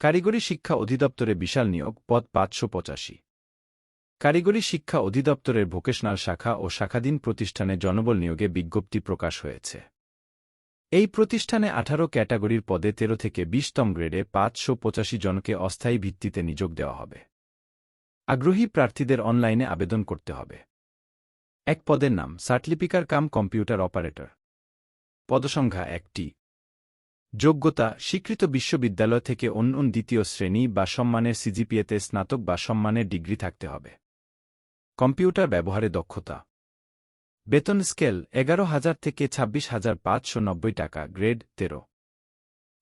কারিগরি শিক্ষা অধিদপ্তরে বিশাল নিয়োগ, পদ পাঁচশো পঁচাশি। কারিগরি শিক্ষা অধিদপ্তরের ভোকেশনাল শাখা ও শাখাধীন প্রতিষ্ঠানে জনবল নিয়োগে বিজ্ঞপ্তি প্রকাশ হয়েছে। এই প্রতিষ্ঠানে আঠারো ক্যাটাগরির পদে তেরো থেকে বিশতম গ্রেডে পাঁচশো পঁচাশি জনকে অস্থায়ী ভিত্তিতে নিযোগ দেওয়া হবে। আগ্রহী প্রার্থীদের অনলাইনে আবেদন করতে হবে। এক পদের নাম, সার্টলিপিকার কাম কম্পিউটার অপারেটর। পদসংখ্যা একটি। যোগ্যতা স্বীকৃত বিশ্ববিদ্যালয় থেকে অন্য দ্বিতীয় শ্রেণি বা সম্মানের সিজিপিএতে স্নাতক বা সম্মানের ডিগ্রি থাকতে হবে। কম্পিউটার ব্যবহারে দক্ষতা। বেতন স্কেল এগারো হাজার থেকে ছাব্বিশ হাজার পাঁচশো নব্বই টাকা, গ্রেড তেরো।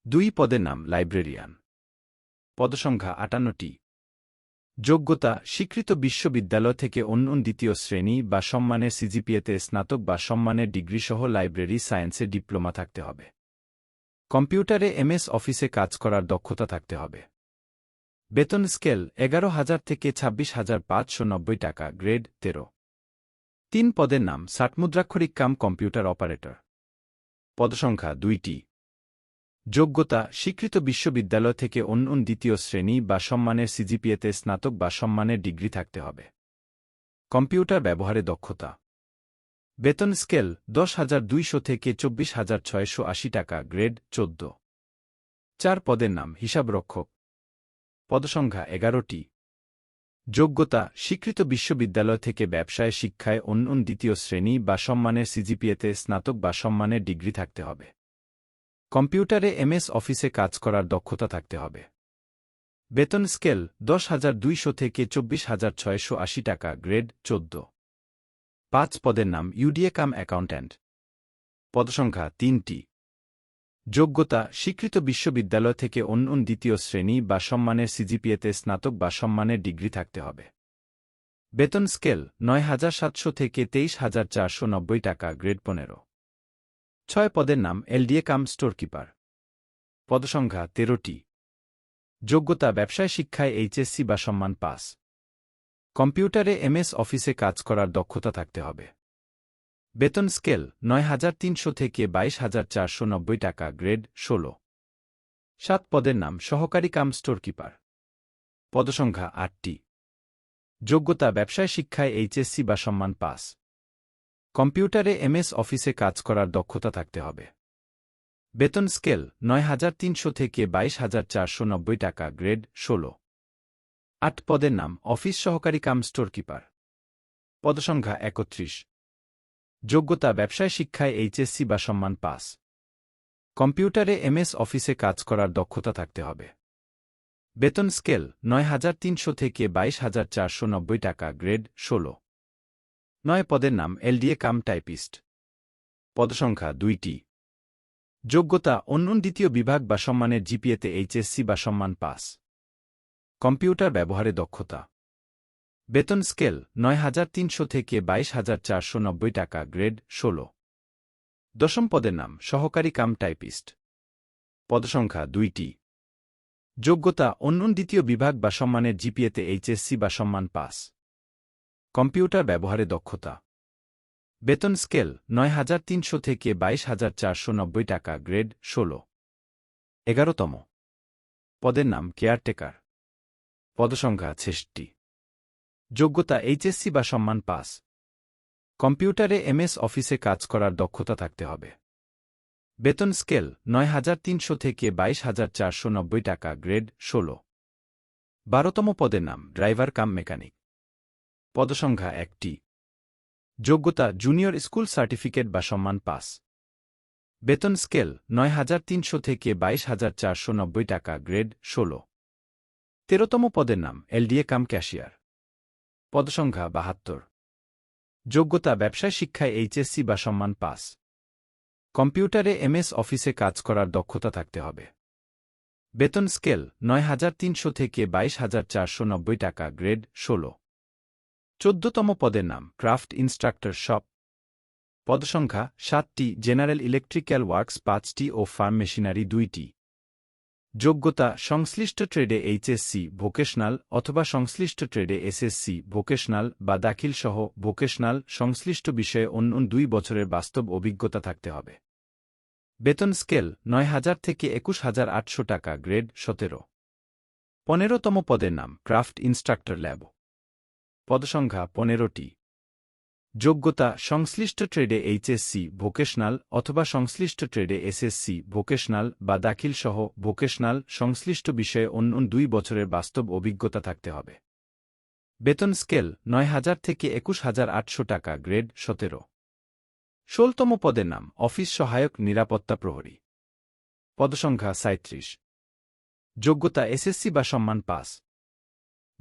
দুই পদের নাম, লাইব্রেরিয়ান। পদসংখ্যা আটান্নটি। যোগ্যতা স্বীকৃত বিশ্ববিদ্যালয় থেকে অন্য দ্বিতীয় শ্রেণি বা সম্মানের সিজিপিএতে স্নাতক বা সম্মানের ডিগ্রিসহ লাইব্রেরি সায়েন্সে ডিপ্লোমা থাকতে হবে। কম্পিউটারে এমএস অফিসে কাজ করার দক্ষতা থাকতে হবে। বেতন স্কেল এগারো হাজার থেকে ছাব্বিশ হাজার পাঁচশো নব্বই টাকা, গ্রেড তেরো। তিন পদের নাম, ষাটমুদ্রাক্ষরিক কাম কম্পিউটার অপারেটর। পদসংখ্যা দুইটি। যোগ্যতা, স্বীকৃত বিশ্ববিদ্যালয় থেকে অন্য দ্বিতীয় শ্রেণি বা সম্মানের সিজিপিএতে স্নাতক বা সম্মানের ডিগ্রি থাকতে হবে। কম্পিউটার ব্যবহারে দক্ষতা। বেতন স্কেল দশ হাজার দুইশো থেকে চব্বিশ হাজার ছয়শো আশি টাকা, গ্রেড চোদ্দ। চার পদের নাম হিসাবরক্ষক পদসংখ্যা এগারোটি। যোগ্যতা, স্বীকৃত বিশ্ববিদ্যালয় থেকে ব্যবসায়, শিক্ষায় অন্য দ্বিতীয় শ্রেণি বা সম্মানের সিজিপিএতে স্নাতক বা সম্মানের ডিগ্রি থাকতে হবে। কম্পিউটারে এমএস অফিসে কাজ করার দক্ষতা থাকতে হবে। বেতন স্কেল দশ হাজার দুইশো থেকে চব্বিশ হাজার ছয়শো আশি টাকা, গ্রেড চোদ্দ। পাঁচ পদের নাম ইউডিএ কাম অ্যাকাউন্ট্যান্ট। পদসংখ্যা তিনটি। যোগ্যতা স্বীকৃত বিশ্ববিদ্যালয় থেকে অন্য দ্বিতীয় শ্রেণি বা সম্মানের সিজিপিএতে স্নাতক বা সম্মানের ডিগ্রি থাকতে হবে। বেতন স্কেল নয় হাজার সাতশো থেকে তেইশ হাজার চারশো নব্বই টাকা, গ্রেড পনেরো। ছয় পদের নাম এলডিএ কাম স্টোর কিপার পদসংখ্যা তেরোটি। যোগ্যতা ব্যবসায় শিক্ষায় এইচএসসি বা সম্মান পাস। কম্পিউটারে এমএস অফিসে কাজ করার দক্ষতা থাকতে হবে। বেতন স্কেল নয় হাজার তিনশো থেকে বাইশ হাজার চারশো নব্বই টাকা, গ্রেড ষোলো। সাত পদের নাম, সহকারী কাম স্টোর কিপার পদসংখ্যা আটটি। যোগ্যতা, ব্যবসায় শিক্ষায় এইচএসসি বা সম্মান পাস। কম্পিউটারে এমএস অফিসে কাজ করার দক্ষতা থাকতে হবে। বেতন স্কেল নয় হাজার তিনশো থেকে বাইশ হাজার চারশো নব্বই টাকা, গ্রেড ষোলো। আট পদের নাম, অফিস সহকারী কাম স্টোর কিপার পদসংখ্যা একত্রিশ। যোগ্যতা, ব্যবসায় শিক্ষায় এইচএসসি বা সম্মান পাস। কম্পিউটারে এমএস অফিসে কাজ করার দক্ষতা থাকতে হবে। বেতন স্কেল, নয় হাজার তিনশো থেকে বাইশ হাজার চারশো নব্বই টাকা, গ্রেড ষোলো। নয় পদের নাম, এলডিএ কাম টাইপিস্ট। পদসংখ্যা দুইটি। যোগ্যতা অন্য দ্বিতীয় বিভাগ বা সম্মানের জিপিএতে এইচএসসি বা সম্মান পাস। কম্পিউটার ব্যবহারে দক্ষতা। বেতন স্কেল নয় হাজার তিনশো থেকে বাইশ হাজার চারশো নব্বই টাকা, গ্রেড ষোলো। দশম পদের নাম, সহকারী কাম টাইপিস্ট। পদসংখ্যা দুইটি। যোগ্যতা অন্য দ্বিতীয় বিভাগ বা সম্মানের জিপিএতে এইচএসসি বা সম্মান পাস। কম্পিউটার ব্যবহারে দক্ষতা। বেতন স্কেল নয় হাজার তিনশো থেকে বাইশ হাজার চারশো নব্বই টাকা, গ্রেড ষোলো। এগারোতম। পদের নাম, কেয়ারটেকার। পদসংখ্যা ছেষট্টি। যোগ্যতা এইচএসসি বা সম্মান পাস। কম্পিউটারে এমএস অফিসে কাজ করার দক্ষতা থাকতে হবে। বেতন স্কেল নয় হাজার তিনশো থেকে বাইশ হাজার চারশো নব্বই টাকা, গ্রেড ষোলো। বারোতম পদের নাম, ড্রাইভার কাম মেকানিক। পদসংখ্যা একটি। যোগ্যতা জুনিয়র স্কুল সার্টিফিকেট বা সম্মান পাস। বেতন স্কেল নয় হাজার তিনশো থেকে বাইশ হাজার চারশো নব্বই টাকা, গ্রেড ষোলো। তেরোতম পদের নাম এলডিএ কাম ক্যাশিয়ার। পদসংখ্যা বাহাত্তর। যোগ্যতা ব্যবসায় শিক্ষায় এইচএসসি বা সম্মান পাস। কম্পিউটারে এমএস অফিসে কাজ করার দক্ষতা থাকতে হবে। বেতন স্কেল নয় হাজার তিনশো থেকে বাইশ হাজার চারশো নব্বই টাকা, গ্রেড ষোলো। চোদ্দতম পদের নাম ক্রাফট ইনস্ট্রাক্টর শপ। পদসংখ্যা সাতটি, জেনারেল ইলেকট্রিক্যাল ওয়ার্কস পাঁচটি ও ফার্ম মেশিনারি দুইটি। যোগ্যতা সংশ্লিষ্ট ট্রেডে এইচএসসি ভোকেশনাল অথবা সংশ্লিষ্ট ট্রেডে এসএসসি ভোকেশনাল বা দাখিলসহ ভোকেশনাল সংশ্লিষ্ট বিষয়ে অন্য দুই বছরের বাস্তব অভিজ্ঞতা থাকতে হবে। বেতন স্কেল নয় হাজার থেকে একুশ হাজার আটশো টাকা, গ্রেড সতেরো। পনেরোতম পদের নাম, ক্রাফট ইনস্ট্রাক্টর ল্যাব। পদসংখ্যা, পনেরোটি। যোগ্যতা সংশ্লিষ্ট ট্রেডে এইচএসসি ভোকেশনাল অথবা সংশ্লিষ্ট ট্রেডে এসএসসি ভোকেশনাল বা দাখিলসহ ভোকেশনাল সংশ্লিষ্ট বিষয়ে অন্য দুই বছরের বাস্তব অভিজ্ঞতা থাকতে হবে। বেতন স্কেল নয় হাজার থেকে একুশ হাজার আটশো টাকা, গ্রেড সতেরো। ষোলতম পদের নাম, অফিস সহায়ক নিরাপত্তা প্রহরী। পদসংখ্যা সাঁত্রিশ যোগ্যতা এসএসসি বা সম্মান পাস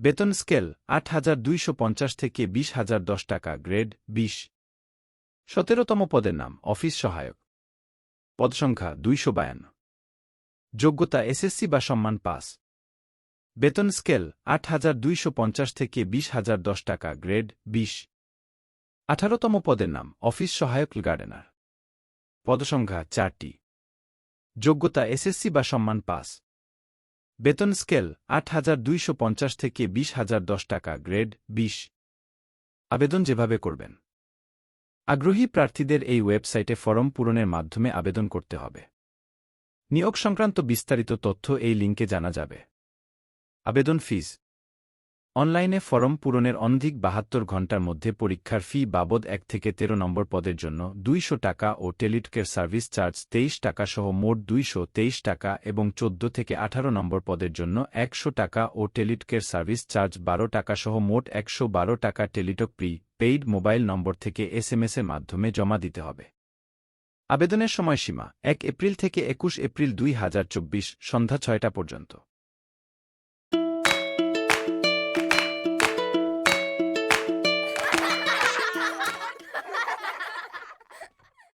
বেতন স্কেল আট হাজার দুইশো পঞ্চাশ থেকে বিশ হাজার দশ টাকা, গ্রেড বিশ। সতেরোতম পদের নাম, অফিস সহায়ক। পদসংখ্যা দুইশো বায়ান্ন। যোগ্যতা এসএসসি বা সম্মান পাস। বেতন স্কেল আট হাজার দুইশো পঞ্চাশ থেকে বিশ হাজার দশ টাকা, গ্রেড বিশ। আঠারোতম পদের নাম, অফিস সহায়ক গার্ডেনার। পদসংখ্যা চারটি। যোগ্যতা এসএসসি বা সম্মান পাস। বেতন স্কেল আট হাজার দুইশো পঞ্চাশ থেকে বিশ হাজার দশ টাকা, গ্রেড বিশ। আবেদন যেভাবে করবেন। আগ্রহী প্রার্থীদের এই ওয়েবসাইটে ফরম পূরণের মাধ্যমে আবেদন করতে হবে। নিয়োগ সংক্রান্ত বিস্তারিত তথ্য এই লিঙ্কে জানা যাবে। আবেদন ফিজ অনলাইনে ফরম পূরণের অনধিক বাহাত্তর ঘণ্টার মধ্যে পরীক্ষার ফি বাবদ এক থেকে তেরো নম্বর পদের জন্য দুইশো টাকা ও টেলিটকের সার্ভিস চার্জ তেইশ টাকা সহ মোট দুইশো তেইশ টাকা এবং চোদ্দ থেকে আঠারো নম্বর পদের জন্য একশো টাকা ও টেলিটকের সার্ভিস চার্জ বারো টাকা সহ মোট একশো বারো টাকা টেলিটক প্রি, পেইড মোবাইল নম্বর থেকে এসএমএসের মাধ্যমে জমা দিতে হবে। আবেদনের সময়সীমা এক এপ্রিল থেকে একুশ এপ্রিল দুই হাজার চব্বিশ সন্ধ্যা ছয়টা পর্যন্ত।